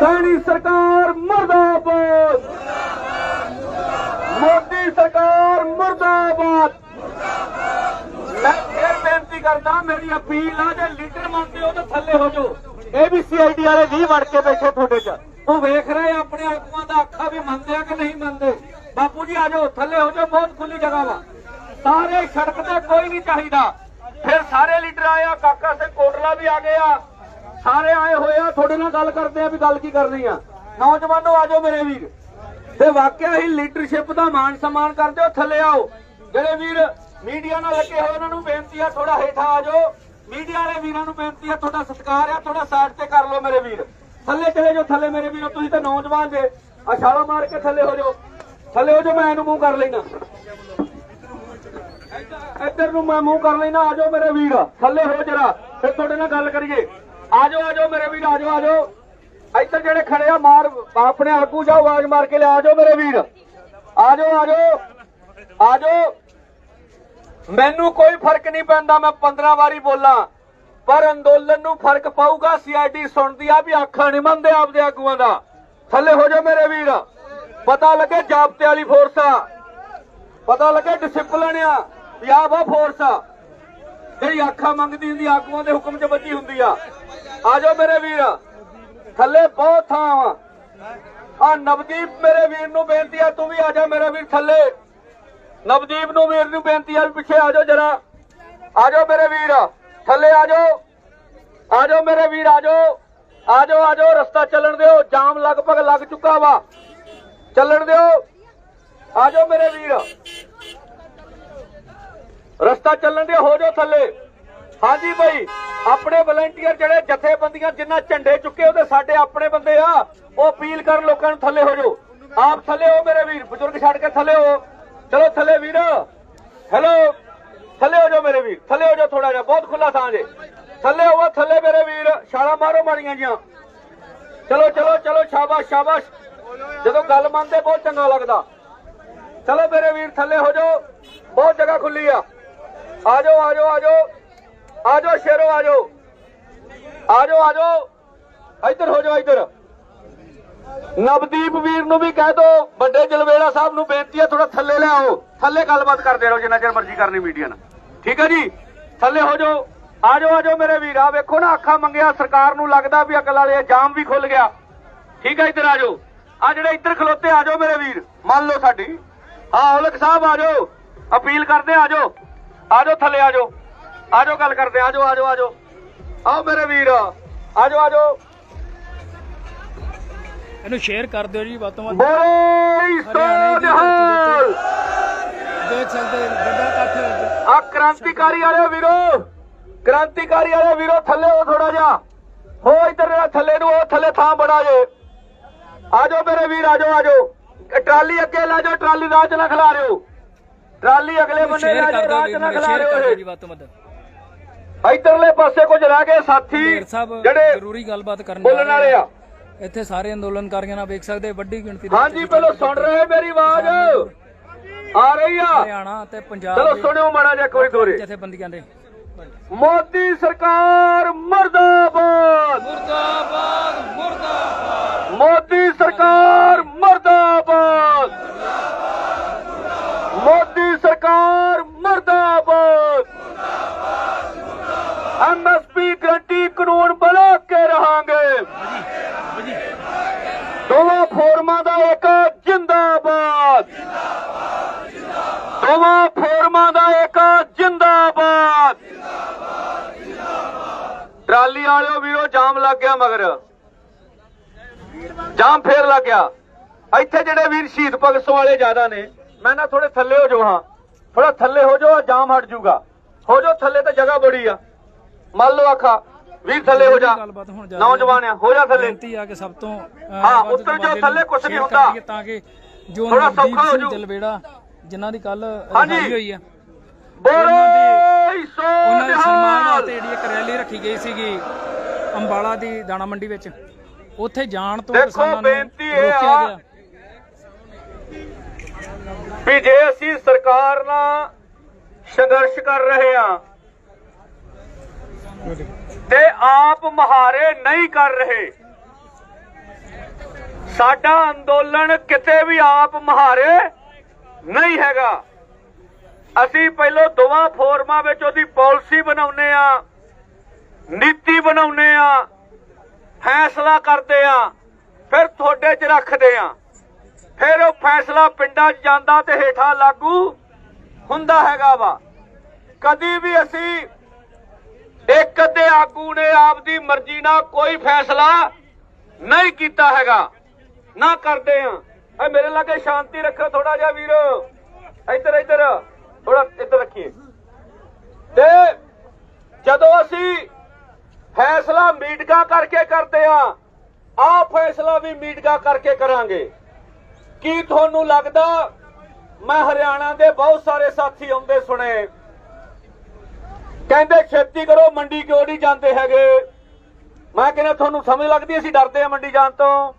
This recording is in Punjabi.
ਸੈਣੀ ਸਰਕਾਰ ਮਰਦਾਬਾਦ। ਮੋਦੀ ਸਰਕਾਰ ਮਰਦਾਬਾਦ। ਮੈਂ ਫਿਰ ਬੇਨਤੀ ਕਰਦਾ, ਮੇਰੀ ਅਪੀਲ ਆ ਜੇ ਲੀਡਰ ਮੰਨਦੇ ਹੋ ਤਾਂ ਥੱਲੇ ਹੋ ਜਾਓ। ਇਹ ਵੀ ਸੀਆਈਡੀ ਵਾਲੇ ਨਹੀਂ ਵੜ ਕੇ ਬੈਠੇ ਤੁਹਾਡੇ ਚ। ਉਹ ਵੇਖ ਰਹੇ ਆਪਣੇ ਆਗੂਆਂ ਦਾ ਅੱਖਾਂ ਵੀ ਮੰਨਦੇ ਆ ਕਿ ਨਹੀਂ ਮੰਨਦੇ? ਬਾਪੂ ਜੀ, ਆ ਜਾਓ, ਥੱਲੇ ਹੋ ਜਾਓ, ਬਹੁਤ ਖੁੱਲੀ ਜਗ੍ਹਾ ਵਾ। ਸਾਰੇ ਸੜਕ ਤੇ ਕੋਈ ਨਹੀਂ ਚਾਹੀਦਾ। ਫਿਰ ਸਾਰੇ ਲੀਡਰ ਆਇਆ ਕਾਕਾ ਸਿੰਘ ਕੋਟਲਾ ਵੀ ਆ ਗਿਆ ਸਾਰੇ ਆਏ ਹੋਏ ਆ, ਤੁਹਾਡੇ ਨਾਲ ਗੱਲ ਕਰਦੇ ਆ ਵੀ ਗੱਲ ਕੀ ਕਰਨੀ ਆ। ਨੌਜਵਾਨੋ, ਆ ਜਾਓ ਮੇਰੇ ਵੀਰ। ਤੇ ਵਾਕਿਆ ਹੀ ਲੀਡਰਸ਼ਿਪ ਦਾ ਮਾਣ ਸਨਮਾਨ ਕਰਦੇ ਹੋ, ਥੱਲੇ ਆਓ। ਜਿਹੜੇ ਵੀਰ ਮੀਡੀਆ ਨਾਲ ਲੱਗੇ ਹੋਏ, ਉਹਨਾਂ ਨੂੰ ਬੇਨਤੀ ਆ ਥੋੜਾ ਹੇਠਾਂ ਆ ਮੀਡੀਆ ਵਾਲੇ ਵੀਰਾਂ ਨੂੰ ਬੇਨਤੀ ਆ, ਤੁਹਾਡਾ ਸਤਿਕਾਰ ਆ ਥੋੜਾ ਸਾਈਡ ਤੇ ਕਰ ਲਓ ਮੇਰੇ ਵੀਰ। ਥੱਲੇ ਚਲੇ ਜਾਓ, ਥੱਲੇ ਮੇਰੇ ਵੀਰੋ, ਤੁਸੀਂ ਤਾਂ ਨੌਜਵਾਨ ਜੇ। ਆ ਮਾਰ ਕੇ ਥੱਲੇ ਹੋ ਜਾਓ। ਥੱਲੇ ਹੋ ਜਾਓ, ਮੈਂ ਇਹਨੂੰ ਮੂੰਹ ਕਰ ਲੈਣਾ ਇੱਧਰ ਨੂੰ ਮੈਂ ਮੂੰਹ ਕਰ ਲੈਣਾ ਆ ਜਾਓ ਮੇਰੇ ਵੀਰ। ਥੱਲੇ ਹੋ ਜਰਾ, ਫਿਰ ਤੁਹਾਡੇ ਨਾਲ ਗੱਲ ਕਰੀਏ। ਆ ਜਾਓ ਮੇਰੇ ਵੀਰ ਆ ਜਾਓ ਇੱਧਰ ਜਿਹੜੇ ਖੜੇ ਆ, ਮਾਰ ਆਪਣੇ ਆਗੂ ਜਾਓ, ਆਵਾਜ਼ ਮਾਰ ਕੇ ਲੈ ਆ ਮੇਰੇ ਵੀਰ। ਆ ਜਾਓ ਆ ਮੈਨੂੰ ਕੋਈ ਫ਼ਰਕ ਨਹੀਂ ਪੈਂਦਾ, ਮੈਂ 15 ਵਾਰੀ ਬੋਲਾਂ, ਪਰ ਅੰਦੋਲਨ ਨੂੰ ਫ਼ਰਕ ਪਾਊਗਾ ਸੀਆਈਡੀ ਸੁਣਦੀ ਆ ਵੀ ਅੱਖਾਂ ਨਹੀਂ ਮੰਨਦੇ ਆਪਦੇ ਆਗੂਆਂ ਦਾ। ਥੱਲੇ ਹੋ ਜਾਓ ਮੇਰੇ ਵੀਰ। ਪਤਾ ਲੱਗੇ ਜਾਬਤੇ ਵਾਲੀ ਫੋਰਸ ਆ। ਪਤਾ ਲੱਗੇ ਡਿਸਪਲਿਨ ਆ। ਵੀ ਆਹ ਵਾ ਫੋਰਸ ਆ। ਜਿਹੜੀ ਅੱਖਾਂ ਮੰਗਦੀ ਹੁੰਦੀ, ਆਗੂਆਂ ਦੇ ਹੁਕਮ 'ਚ ਬੱਜੀ ਹੁੰਦੀ ਆ। ਆ ਮੇਰੇ ਵੀਰ, ਥੱਲੇ ਬਹੁਤ ਥਾਂ ਵਾ। ਆ ਨਵਦੀਪ ਮੇਰੇ ਵੀਰ ਨੂੰ ਬੇਨਤੀ ਆ, ਤੂੰ ਵੀ ਆ ਜਾ ਮੇਰਾ ਵੀਰ ਥੱਲੇ। ਨਵਦੀਪ ਨੂੰ ਵੀਰ ਨੂੰ ਬੇਨਤੀ ਆ ਵੀ ਪਿੱਛੇ ਆ ਜਾਓ ਜਰਾ। ਆ ਜਾਓ ਮੇਰੇ ਵੀਰ, ਥੱਲੇ ਆ ਜਾਓ। ਆ ਜਾਓ ਮੇਰੇ ਵੀਰ, ਆ ਜਾਓ। ਆ ਜਾਓ ਆ ਜਾਓ, ਰਸਤਾ ਚੱਲਣ ਦਿਓ, ਜਾਮ ਲਗਭਗ ਲੱਗ ਚੁੱਕਾ ਵਾ। ਚੱਲਣ ਦਿਓ। ਆ ਜਾਓ ਮੇਰੇ ਵੀਰ। ਰਸਤਾ ਚੱਲਣ ਦਿਓ, ਹੋ ਜਾਓ ਥੱਲੇ। ਹਾਂਜੀ ਭਾਈ ਆਪਣੇ ਵਲੰਟੀਅਰ ਜਿਹੜੇ ਜਥੇਬੰਦੀਆਂ ਜਿੰਨਾ ਝੰਡੇ ਚੁੱਕੇ ਉਹਦੇ ਸਾਡੇ ਆਪਣੇ ਬੰਦੇ ਆ। ਉਹ ਅਪੀਲ ਕਰਨ ਲੋਕਾਂ ਨੂੰ ਥੱਲੇ ਹੋ ਜਾਓ। ਆਪ ਥੱਲੇ ਹੋ ਮੇਰੇ ਵੀਰ, ਬਜ਼ੁਰਗ ਛੱਡ ਕੇ ਥੱਲੇ ਹੋ। ਚਲੋ ਥੱਲੇ ਵੀਰ। ਹੈਲੋ ਥੱਲੇ ਹੋ ਜਾਓ ਮੇਰੇ ਵੀਰ, ਥੱਲੇ ਹੋ ਜਾਓ ਥੋੜਾ ਜਿਹਾ, ਬਹੁਤ ਖੁੱਲਾ ਥਾਂ ਜੇ। ਥੱਲੇ ਹੋਵੋ ਥੱਲੇ ਮੇਰੇ ਵੀਰ, ਛਾਲਾ ਮਾਰੋ ਮਾਰੀਆਂ ਜੀਆਂ। ਚਲੋ ਚਲੋ ਚਲੋ, ਸ਼ਾਬਾਸ਼ ਸ਼ਾਬਾਸ਼। ਜਦੋਂ ਗੱਲ ਮੰਨਦੇ, ਬਹੁਤ ਚੰਗਾ ਲੱਗਦਾ। ਚਲੋ ਮੇਰੇ ਵੀਰ, ਥੱਲੇ ਹੋ ਜਾਓ। ਬਹੁਤ ਜਗ੍ਹਾ ਖੁੱਲੀ ਆ। ਆ ਜਾਓ ਆ ਜਾਓ ਆ ਜਾਓ ਆ ਜਾਓ ਸ਼ੇਰੋ ਆ ਜਾਓ ਆ ਜਾਓ ਆ ਜਾਓ ਇੱਧਰ ਹੋ ਜਾਓ, ਇੱਧਰ। ਨਵਦੀਪ ਵੀਰ ਨੂੰ ਵੀ ਕਹਿ ਦੋ, ਵੱਡੇ ਜਲਵੇੜਾ ਸਾਹਿਬ ਨੂੰ ਬੇਨਤੀ ਹੈ ਥੋੜਾ ਥੱਲੇ ਲਿਆਓ ਥੱਲੇ ਗੱਲਬਾਤ ਕਰਦੇ ਰਹੋ, ਜਿੰਨਾ ਚਿਰ ਮਰਜ਼ੀ ਕਰਨੀ ਮੀਡੀਆ ਨਾਲ। ਠੀਕ ਹੈ ਜੀ? ਥੱਲੇ ਹੋ ਜਾਓ। ਆ ਜਾਓ ਆ ਜਾਓ ਮੇਰੇ ਵੀਰ ਆ ਵੇਖੋ ਨਾ, ਅੱਖਾਂ ਮੰਗਿਆ, ਸਰਕਾਰ ਨੂੰ ਲੱਗਦਾ ਵੀ ਅਕਲ ਵਾਲੇ ਜਾਮ ਵੀ ਖੁੱਲ ਗਿਆ। ਠੀਕ ਹੈ, ਇੱਧਰ ਆ ਜਾਓ। ਆ ਜਿਹੜੇ ਇੱਧਰ ਖਲੋਤੇ ਆ ਜਾਓ ਮੇਰੇ ਵੀਰ, ਮੰਨ ਲਓ ਸਾਡੀ। ਹਾਂ, ਔਲਖ ਸਾਹਿਬ ਆ ਜਾਓ। ਅਪੀਲ ਕਰਦੇ ਆ ਜਾਓ। ਆ ਜਾਓ ਥੱਲੇ ਆ ਜਾਓ ਆ ਜਾਓ ਗੱਲ ਕਰਦੇ ਆ ਜਾਓ ਆ ਜਾਓ ਆ ਜਾਓ ਆਓ ਮੇਰੇ ਵੀਰ ਆ ਜਾਓ ਆ ਜਾਓ ਇਹਨੂੰ ਸ਼ੇਅਰ ਕਰ ਦਿਓ ਜੀ ਵੱਧ ਤੋਂ ਵੱਧ। ਬੋਲੇ ਸੋ ਨਿਹਾਲ ਦੇਖ ਸਕਦੇ ਵੱਡਾ ਇਕੱਠ ਆ ਕ੍ਰਾਂਤੀਕਾਰੀ ਵਾਲਿਓ ਵੀਰੋ ਕ੍ਰਾਂਤੀਕਾਰੀ ਵਾਲਿਓ ਵੀਰੋ ਥੱਲੇ ਹੋ ਥੋੜਾ ਜਿਹਾ। ਹੋ ਇੱਧਰ ਜਿਹੜਾ ਥੱਲੇ ਨੂੰ ਉਹ ਥੱਲੇ ਥਾਂ ਬੜਾ ਜੇ। ਆ ਜਾਓ ਮੇਰੇ ਵੀਰ ਆ ਜਾਓ ਆ ਜਾਓ ਇਹ ਟਰਾਲੀ ਅੱਗੇ ਲੈ ਜਾਓ ਟਰਾਲੀ ਰਾਹ ਚ ਨਾ ਖਿਲਾ ਰਿਓ ਟਰਾਲੀ ਅਗਲੇ ਬੰਨੇ ਸ਼ੇਅਰ ਕਰ ਦਿਓ ਵੀਰ ਖਿਲਾ ਸ਼ੇਅਰ ਕਰ ਦਿਓ ਜੀ ਵੱਧ ਤੋਂ ਵੱਧ। ਇੱਧਰਲੇ ਪਾਸੇ ਕੁਝ ਰਹਿ ਗਏ ਸਾਥੀ ਜਿਹੜੇ ਜ਼ਰੂਰੀ ਗੱਲਬਾਤ ਕਰਨ ਬੋਲਣ ਵਾਲੇ ਆ। ਇੱਥੇ ਸਾਰੇ ਅੰਦੋਲਨਕਾਰੀਆਂ ਨਾਲ ਵੇਖ ਸਕਦੇ ਵੱਡੀ ਗਿਣਤੀ ਦੇ ਹਾਂਜੀ ਪਹਿਲਾਂ ਸੁਣ ਰਹੇ ਮੇਰੀ ਆਵਾਜ਼। ਆ ਰਹੀ ਆ। ਹਰਿਆਣਾ ਤੇ ਪੰਜਾਬ ਚਲੋ ਸੁਣਿਓ ਮਾੜਾ ਜਿਹਾ ਕੋਈ ਦੋਰੇ ਜਥੇਬੰਦੀਆਂ ਦੇ। ਮੋਦੀ ਸਰਕਾਰ ਮਰਦਾਬਾਦ। ਮੁਰਦਾਬਾਦ ਮੁਰਦਾਬਾਦ। ਮੋਦੀ ਸਰਕਾਰ ਮਰਦਾਬਾਦ ਮੋਦੀ ਸਰਕਾਰ ਮਰਦਾਬਾਦ ਐਮਐਸਪੀ ਗਰੰਟੀ ਕਾਨੂੰਨ ਬਣਾ ਕੇ ਰਹਾਂਗੇ। ਦੋਵਾਂ ਫੋਰਮਾਂ ਦਾ ਇੱਕ ਜਿੰਦਾਬਾਦ। ਦੋਵਾਂ ਫੋਰਮਾਂ ਦਾ ਇੱਕ ਜਿੰਦਾਬਾਦ। ਟਰਾਲੀ ਵਾਲਿਓ ਵੀਰੋ, ਜਾਮ ਲੱਗ ਗਿਆ ਮਗਰ। ਜਾਮ ਫੇਰ ਲੱਗ ਗਿਆ। ਇੱਥੇ ਜਿਹੜੇ ਵੀਰ ਸ਼ਹੀਦ ਭਗਤ ਵਾਲੇ ਜ਼ਿਆਦਾ ਨੇ, ਮੈਂ ਨਾ ਥੋੜੇ ਥੱਲੇ ਹੋ ਜਾਓ ਹਾਂ। ਥੋੜਾ ਥੱਲੇ ਹੋ ਜਾਓ ਜਾਮ ਹਟ ਜਾਊਗਾ। ਹੋ ਜਾਓ ਥੱਲੇ ਤੇ ਜਗ੍ਹਾ ਬੜੀ ਆ। ਮੰਨ ਲਓ ਆਖਾ ਵੀਰ ਥੱਲੇ ਹੋ ਜਾ ਜਾ ਨੌਜਵਾਨ ਆ ਹੋ ਜਾ ਥੱਲੇ ਬੇਨਤੀ ਆ ਕਿ ਸਭ ਤੋਂ ਹਾਂ, ਉੱਤਰ ਵੱਧ ਥੱਲੇ ਕੁਛ ਨਹੀਂ ਹੁੰਦਾ। ਤਾਂ ਕਿ ਜੋ ਨਵਦੀਪ ਸੌਖਾ ਹੋ ਜਾਊ। ਜਲਵੇੜਾ ਜਿਨ੍ਹਾਂ ਦੀ ਕੱਲ ਹਾਂਜੀ। ਰਿਹਾਈ ਹੋਈ ਆ ਬੋਲੇ ਸੋ ਉਹਨਾਂ ਦੇ ਸਨਮਾਨ ਵਾਸਤੇ ਜਿਹੜੀ ਇੱਕ ਰੈਲੀ ਰੱਖੀ ਗਈ ਸੀਗੀ ਅੰਬਾਲਾ ਦੀ ਦਾਣਾ ਮੰਡੀ ਵਿੱਚ ਉੱਥੇ ਜਾਣ ਤੋਂ ਦੇਖੋ, ਬੇਨਤੀ ਇਹ ਆ- ਵੀ ਜੇ ਅਸੀਂ ਸਰਕਾਰ ਨਾਲ ਸੰਘਰਸ਼ ਕਰ ਰਹੇ ਹਾਂ ਤੇ ਆਪ ਮਹਾਰੇ ਨਹੀਂ ਕਰ ਰਹੇ। ਸਾਡਾ ਅੰਦੋਲਨ ਕਿਤੇ ਵੀ ਆਪ ਮਹਾਰੇ ਨਹੀਂ ਹੈਗਾ। ਅਸੀਂ ਪਹਿਲਾਂ ਦੋਵਾਂ ਫੋਰਮਾਂ ਵਿੱਚ ਉਹਦੀ ਪਾਲਿਸੀ ਬਣਾਉਨੇ ਆ ਨੀਤੀ ਬਣਾਉਨੇ ਆ ਫੈਸਲਾ ਕਰਦੇ ਆ ਫਿਰ ਤੁਹਾਡੇ 'ਚ ਰੱਖਦੇ ਆ ਫਿਰ ਉਹ ਫੈਸਲਾ ਪਿੰਡਾਂ 'ਚ ਜਾਂਦਾ ਤੇ ਹੇਠਾਂ ਲਾਗੂ ਹੁੰਦਾ ਹੈਗਾ ਵਾ। ਕਦੀ ਵੀ ਅਸੀਂ ਇੱਕ ਅੱਧੇ ਆਗੂ ਨੇ ਆਪਦੀ ਮਰਜ਼ੀ ਨਾਲ ਕੋਈ ਫੈਸਲਾ ਨਹੀਂ ਕੀਤਾ ਹੈਗਾ। ਨਾ ਕਰਦੇ ਆ। ਐ ਮੇਰੇ ਲਾਗੇ ਸ਼ਾਂਤੀ ਰੱਖੋ ਥੋੜਾ ਜਿਹਾ ਵੀਰ। ਇੱਧਰ ਇੱਧਰ। ਥੋੜਾ ਇੱਧਰ ਰੱਖੀਏ। ਤੇ ਜਦੋਂ ਅਸੀਂ ਫੈਸਲਾ ਮੀਟਿੰਗਾਂ ਕਰਕੇ ਕਰਦੇ ਆ ਆ ਫੈਸਲਾ ਵੀ ਮੀਟਿੰਗਾਂ ਕਰਕੇ ਕਰਾਂਗੇ। ਕੀ ਤੁਹਾਨੂੰ ਲੱਗਦਾ ਮੈਂ ਹਰਿਆਣਾ ਦੇ ਬਹੁਤ ਸਾਰੇ ਸਾਥੀ ਆਉਂਦੇ ਸੁਣੇ? ਕਹਿੰਦੇ ਛੇਤੀ ਕਰੋ, ਮੰਡੀ ਕਿਉਂ ਨਹੀਂ ਜਾਂਦੇ ਹੈਗੇ? ਮੈਂ ਕਹਿੰਦਾ, ਤੁਹਾਨੂੰ ਸਮਝ ਲੱਗਦੀ ਅਸੀਂ ਡਰਦੇ ਆ ਮੰਡੀ ਜਾਣ ਤੋਂ।